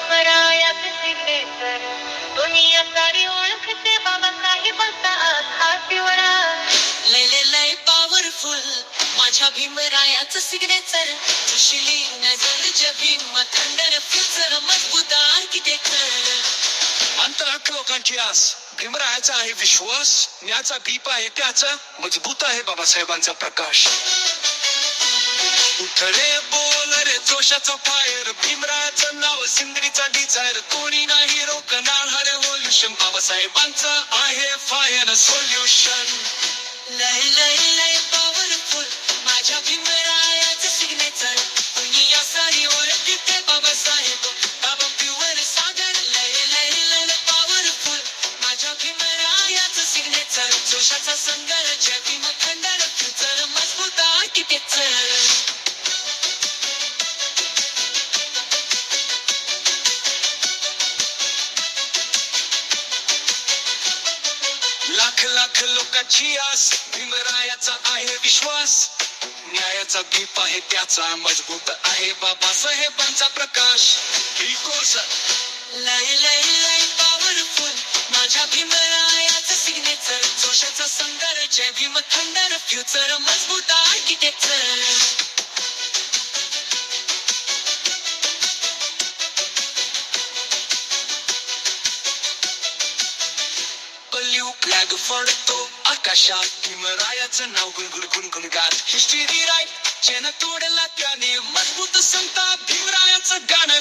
भीमरायाचं signature दुनिया सारी ओळखते बाबासाहेबांचा हा पिवळा लय लय लय पॉवरफुल माझ्या भीमरायाचं सिग्नेचर तुशिली नजर भीम थंडर फ्युचर मजबूत आर्किटेक्चर अंतरात लोकांची आस भीमरायाचा आहे विश्वास न्याचा दीप आहे त्याचा मजबूत आहे बाबासाहेबांचा प्रकाश उठ रे बोल रे जोशाचा फायर भीमरायाचं नाव सिंदरीचा डिझायर कोणी नाही रोकणार हा रेव्होल्युशन बाबासाहेबांचं आहे फायर सोल्युशन लय लय लय पॉवरफुल माझ्या भीमरायाचं सिग्नेचर दुनिया सारी ओळखते बाबासाहेब. बाबा प्युअर सागर. लय लय लय पॉवरफुल माझ्या भीमरायाचं सिग्नेचर जोशाचा संगर भीम लाख लाख लोकांची आस भीमरायाचा आहे विश्वास. न्यायाचा दीप आहे त्याचा मजबूत आहे बाबासाहेबांचा प्रकाश. ही कोर्स लय लय लय पॉवरफुल माझ्या भीमरायाचं सिग्नेचर जोशाचा जय भीम थंडर फ्युचर मजबूत आर्किटेक्चर फ्लॅग फडतो आकाशात भीमरायाचं नाव गुणगुण गुणगुण गात हिस्ट्री राईट चेन तोडला त्याने मजबूत संता भीमरायाचं गाणं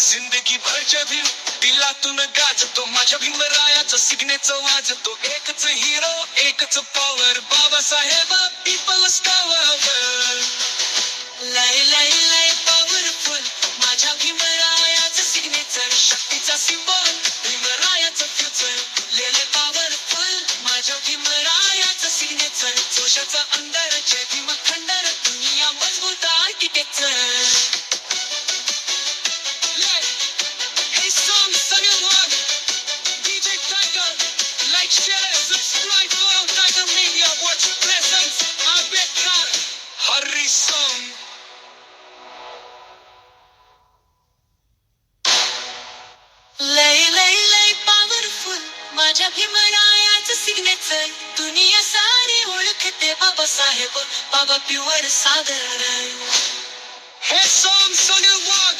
जिंदगी भरच्या भीम दिलातून गाजतो माझ्या भीमरायाचं सिग्नेचं वाजतो एकच हिरो एकच पॉवर बाबासाहेब पीपल्स स्टावर लय लय लय पॉवरफुल माझ्या भीमरायाचं सिग्नेचर शक्तीचा सिम्बॉल भारताचा अंधार जय भीमा खंडार दुनिया मजबूत आर्किटेक्चर माझ्या भीमरायाचं सिग्नेचर दुनिया ಕಿತ್ತೆ ಬಾಬಾ Hey song, and Wag,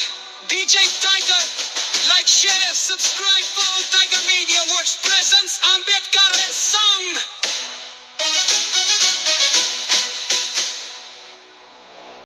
DJ Tiger, like, share, subscribe for Tiger Media Works Presents Ambedkar and